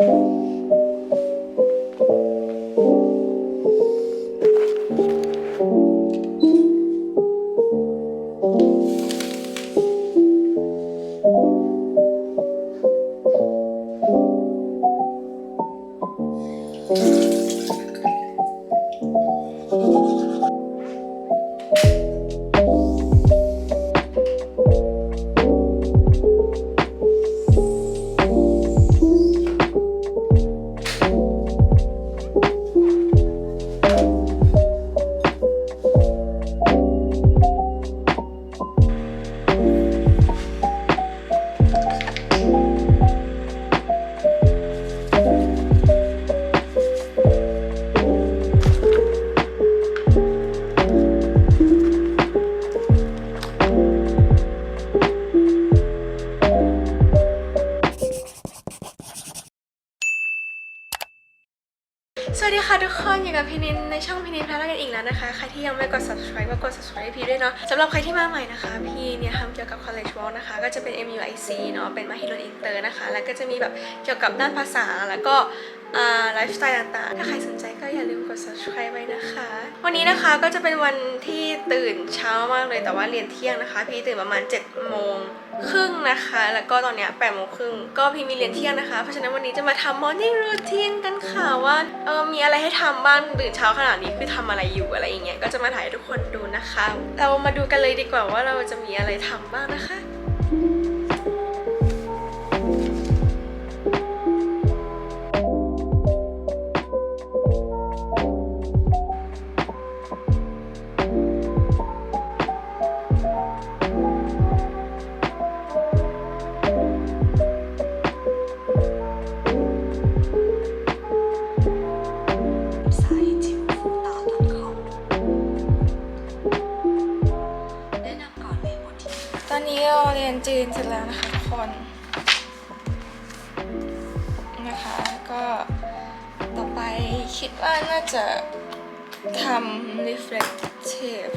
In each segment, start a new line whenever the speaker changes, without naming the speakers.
Thank you. สวัสดีค่ะทุกคนอยู่กับพี่นินในช่องพี่นินพารากันอีกแล้วนะคะ ใครที่ยังไม่กด subscribe ก็กด subscribe พี่ด้วยเนาะสำหรับใครที่มาใหม่นะคะ พี่เนี่ยทำเกี่ยวกับ college walk นะคะ ก็จะเป็น MUIC เนาะเป็นมหิดลอินเตอร์นะคะ แล้วก็จะมีแบบเกี่ยวกับด้านภาษาแล้วก็ไลฟ์สไตล์ต่างๆ ถ้าใครสนใจ อย่าลืมกด subscribe ไว้นะคะ วันนี้นะคะก็จะเป็นวันที่ตื่นเช้ามากเลยแต่ว่าเรียนเที่ยงนะคะ พี่ตื่นประมาณ7โมงครึ่งนะคะ แล้วก็ตอนเนี้ย8โมงครึ่งก็พี่มีเรียนเที่ยงนะคะ เพราะฉะนั้นวันนี้จะมาทำ morning routine กันค่ะว่าเออมีอะไรให้ทำบ้างตื่นเช้าขนาดนี้คือทำอะไรอยู่อะไรอย่างเงี้ยก็จะมาถ่ายให้ทุกคนดูนะคะ เรามาดูกันเลยดีกว่าว่าเราจะมีอะไรทำบ้างนะคะ
ตอน
นี้เราเรียนจีนเสร็จแล้วนะคะทุกคนนะคะก็ต่อไปคิดว่าน่าจะทำ reflective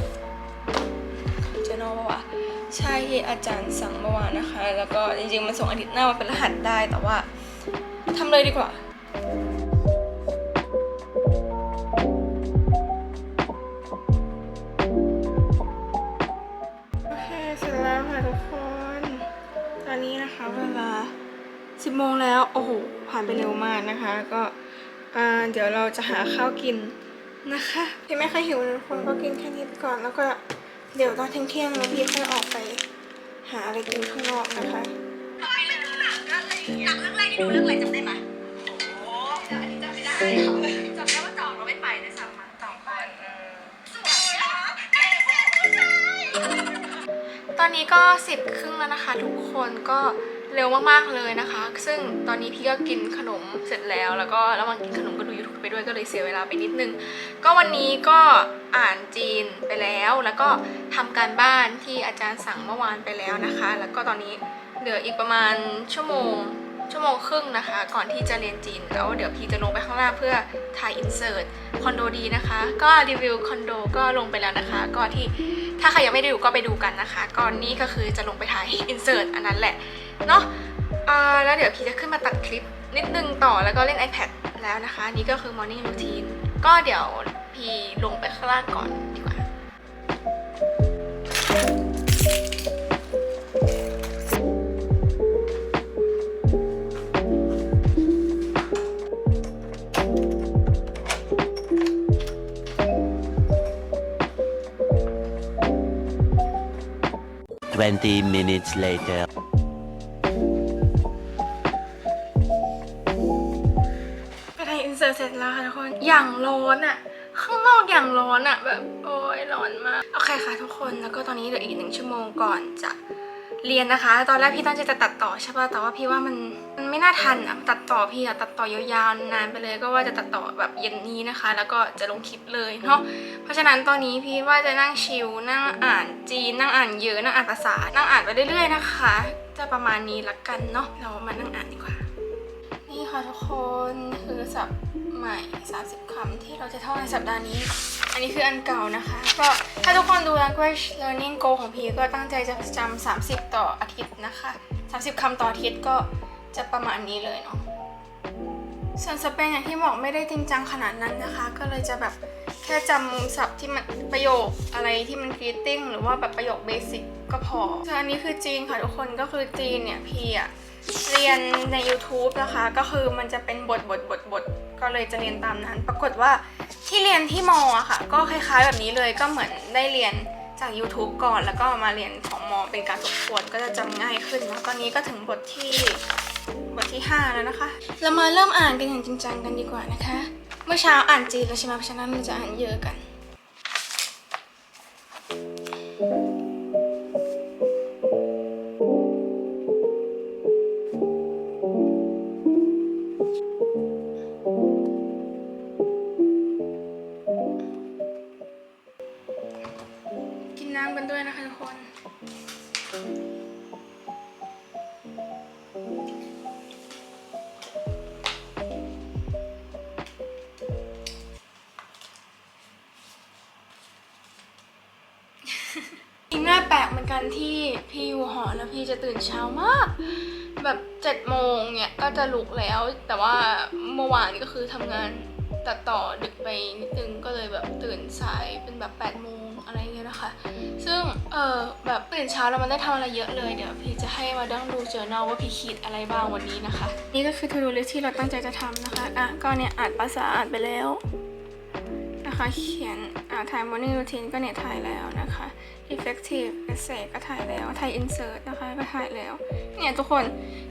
journal ป่าวะใช่ที่อาจารย์สั่งเมื่อวานนะคะ แล้วก็จริงๆ มันส่งอาทิตย์หน้ามาเป็นรหัสได้แต่ว่าทำเลยดีกว่า 10โมงแล้ว โอ้โห ผ่านไปเร็วมากนะคะ ก็อ่าเดี๋ยวเราจะหาข้าวกินนะคะพี่ไม่ค่อยหิวนะทุกคนก็กินแค่นี้ไปก่อน แล้วก็เดี๋ยวตอนเที่ยงๆแล้วพี่ค่อยออกไป หาอะไรกินข้างนอกนะคะ
หนังเรื่องแรกที่ดูเรื่องอะไรจำได้ไหมโอ้อันนี้จำไม่ได้จำได้ว่าจองเราไม่ไปด้วยซ้ำมั้งสองคนสวยอะใครจะเป็นผู้ชาย
ตอนนี้ก็สิบครึ่งแล้วนะคะ ทุกคนก็ เร็วมากๆเลยนะคะ ซึ่งตอนนี้พี่ก็กินขนมเสร็จแล้ว แล้วก็ระหว่างกินขนมก็ดู YouTube ไปด้วยก็เลยเสียเวลาไปนิดนึง ก็วันนี้ก็อ่านจีนไปแล้ว แล้วก็ทำการบ้านที่อาจารย์สั่งเมื่อวานไปแล้วนะคะ แล้วก็ตอนนี้เหลืออีกประมาณชั่วโมงชั่วโมงครึ่งนะคะ ก่อนที่จะเรียนจีนแล้วเดี๋ยวพี่จะลงไปข้างล่างเพื่อถ่ายอินเสิร์ตคอนโดดีนะคะ ก็รีวิวคอนโดก็ลงไปแล้วนะคะ ก็ที่ถ้าใครยังไม่ได้ดูก็ไปดูกันนะคะก่อนนี้ก็คือจะลงไปถ่ายอินเสิร์ตอันนั้นแหละ เนาะอ่าแล้วเดี๋ยวพีจะขึ้นมาตัดคลิปนิดนึงต่อแล้วก็เล่น iPad แล้วนะคะ นี่ก็คือ morning routine ก็เดี๋ยวพีลงไปข้างล่างก่อนดีกว่า
20 minutes later.
อย่างร้อนอะข้างนอกอย่างร้อนอะแบบโอ้ยร้อนมากโอเคค่ะทุกคนแล้วก็ตอนนี้เหลืออีกหนึ่งชั่วโมงก่อนจะเรียนนะคะ ตอนแรกพี่ตั้งใจจะตัดต่อใช่ป่ะแต่ว่าพี่ว่ามันมันไม่น่าทันอะตัดต่อพี่อะตัดต่อยาวๆนานไปเลย ก็ว่าจะตัดต่อแบบเย็นนี้นะคะ แล้วก็จะลงคลิปเลยเนาะเพราะฉะนั้นตอนนี้พี่ว่าจะนั่งชิลนั่งอ่านจีนนั่งอ่านเยอะนั่งอ่านภาษา นั่งอ่านไปเรื่อยๆนะคะ จะประมาณนี้ละกันเนาะเรามานั่งอ่านดีกว่า นี่ค่ะทุกคนคือศัพท์ ใหม่ 30 คำที่เราจะท่องในสัปดาห์นี้ อันนี้คืออันเก่านะคะ ก็ถ้าทุกคนดู language learning Goal ของพีก็ตั้งใจจะจำ30 ต่ออาทิตย์นะคะ 30 คำต่ออาทิตย์ก็จะประมาณนี้เลยเนาะส่วนสเปนอย่างที่บอกไม่ได้จริงจังขนาดนั้นนะคะ ก็เลยจะแบบ แค่จำศัพท์ที่มันประโยคอะไรที่มัน greeting หรือว่าแบบประโยคเบสิกก็พอส่วนอันนี้คือจีนค่ะทุกคนก็คือจีนเนี่ยพี่อะเรียนใน YouTube นะคะ ก็คือมันจะเป็นบทบทบทบทก็เลยจะเรียนตามนั้น ปรากฏว่าที่เรียนที่มอะค่ะ ก็คล้ายๆแบบนี้เลยก็เหมือนได้เรียนจาก YouTube ก่อนแล้วก็มาเรียนของมอเป็นการทบทวนก็จะจำง่ายขึ้นแล้วตอนนี้ก็ถึงบทที่บทที่ 5 แล้วนะคะ เรามาเริ่มอ่านกันอย่างจริงจังกันดีกว่านะคะ เมื่อเช้าอ่านจีนแล้วใช่ไหมเพราะฉะนั้นเราจะอ่านเยอะกัน แปลกเหมือนกันที่พี่อยู่หอแล้วพี่จะตื่นเช้ามาก แบบเจ็ดโมงเนี่ยก็จะลุกแล้ว แต่ว่าเมื่อวานก็คือทำงานตัดต่อดึกไปนิดนึงก็เลยแบบตื่นสายเป็นแบบ8ปดโมงอะไรเงี้ยนะคะ ซึ่งเออแบบตื่นเช้าแล้วมันได้ทำอะไรเยอะเลยเดี๋ยวพี่จะให้มาดั้งดูเจอ r น a l ว่าพี่คิดอะไรบ้างวันนี้นะคะ นี่ก็คือ to do list ที่เราตั้งใจจะทำนะคะอะก็เนี่ยอ่านภาษาอ่านไปแล้ว นะคะเขียนอ่าย morning routine ก็เนี่ยถ่ายแล้วนะคะ effective essay ก็ถ่ายแล้วถ่าย insert นะคะก็ถ่ายแล้ว เนี่ยทุกคน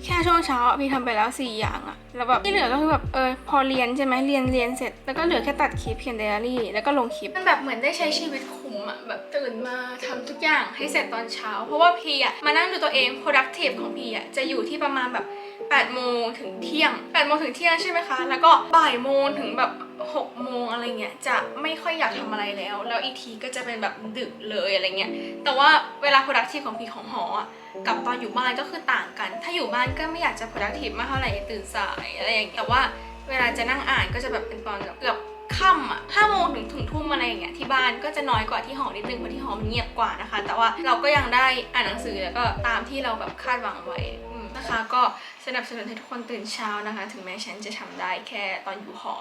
แค่ช่วงเช้าพี่ทำไปแล้ว 4 อย่างอะแล้วแบบที่เหลือก็คือแบบเออพอเรียนใช่ไหมเรียนเรียนเสร็จ แล้วก็เหลือแค่ตัดคลิปเขียนไดอารี่แล้วก็ลงคลิปมันแบบเหมือนได้ใช้ชีวิตคุ้มอะแบบตื่นมาทำทุกอย่างให้เสร็จตอนเช้า เพราะว่าพี่อะมานั่งดูตัวเอง productive ของพี่อะจะอยู่ที่ประมาณแบบ 8โมงถึงเที่ยง8โมงถึงเที่ยงใช่ไหมคะ แล้วก็บ่ายโมงถึงแบบ6โมงอะไรเงี้ยจะไม่ค่อยอยากทำอะไรแล้ว แล้วอีกทีก็จะเป็นแบบดึกเลยอะไรเงี้ย แต่ว่าเวลา productive ของพี่ของหออะกับตอนอยู่บ้านก็คือต่างกัน ถ้าอยู่บ้านก็ไม่อยากจะ productive มากเท่าไหร่ตื่นสายอะไรอย่างเงี้ยแต่ว่าเวลาจะนั่งอ่านก็จะแบบเป็นตอนแบบเกือบค่ำอะห้าโมงถึงถึงทุ่มอะไรอย่างเงี้ยที่บ้านก็จะน้อยกว่าที่หอนิดนึงเพราะที่หอมันเงียบกว่านะคะ แต่ว่าเราก็ยังได้อ่านหนังสือแล้วก็ตามที่เราแบบคาดหวังไว้ นะคะ ก็สนับสนุนให้ทุกคนตื่นเช้านะคะ ถึงแม้ฉันจะทำได้แค่ตอนอยู่หอ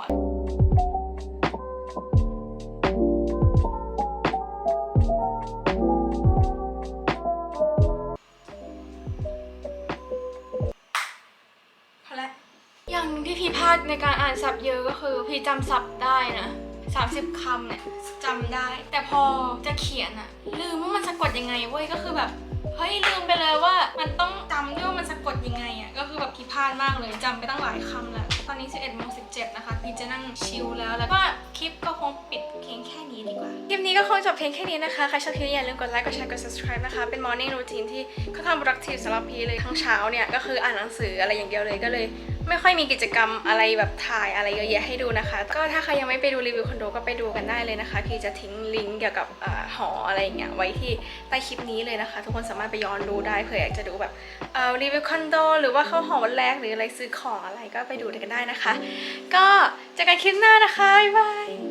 พอแล้วอย่างที่พี่พลาดในการอ่านศัพท์เยอะก็คือ พี่จำศัพท์ได้นะ30คำเนี่ยจำได้ แต่พอจะเขียนอะลืมว่ามันสะกดยังไงเว้ยก็คือแบบ เฮ้ยลืมไปเลยว่ามันต้องจำด้วยว่ามันสะกดยังไงอะก็คือแบบผิดพลาดมากเลยจำไปตั้งหลายคำแล้วตอนนี้ 11โมง17 นะคะพี่จะนั่งชิลแล้วแล้วก็คลิปก็คงปิดเพียงแค่นี้ดีกว่า คลิปนี้ก็คงจบเพียงแค่นี้นะคะ ใครชอบคลิปนี้อย่าลืมกดไลค์ กดแชร์ กด subscribe นะคะ เป็น morning routine ที่ค่อนข้าง productive สำหรับพี่เลยทั้งเช้าเนี่ยก็คืออ่านหนังสืออะไรอย่างเดียวเลยก็เลย ไม่ค่อยมีกิจกรรมอะไรแบบถ่ายอะไรเยอะแยะให้ดูนะคะ ก็ถ้าใครยังไม่ไปดูรีวิวคอนโดก็ไปดูกันได้เลยนะคะ พี่จะทิ้งลิงก์เกี่ยวกับอหออะไรอย่างเงี้ยไว้ที่ใต้คลิปนี้เลยนะคะ ทุกคนสามารถไปย้อนดูได้เผื่ออยากจะดูแบบรีวิวคอนโดหรือว่าเข้าหอวันแรกหรืออะไรซื้อของอะไรก็ไปดูกันได้นะคะ ก็เจอกันคลิปหน้านะคะบ๊ายบาย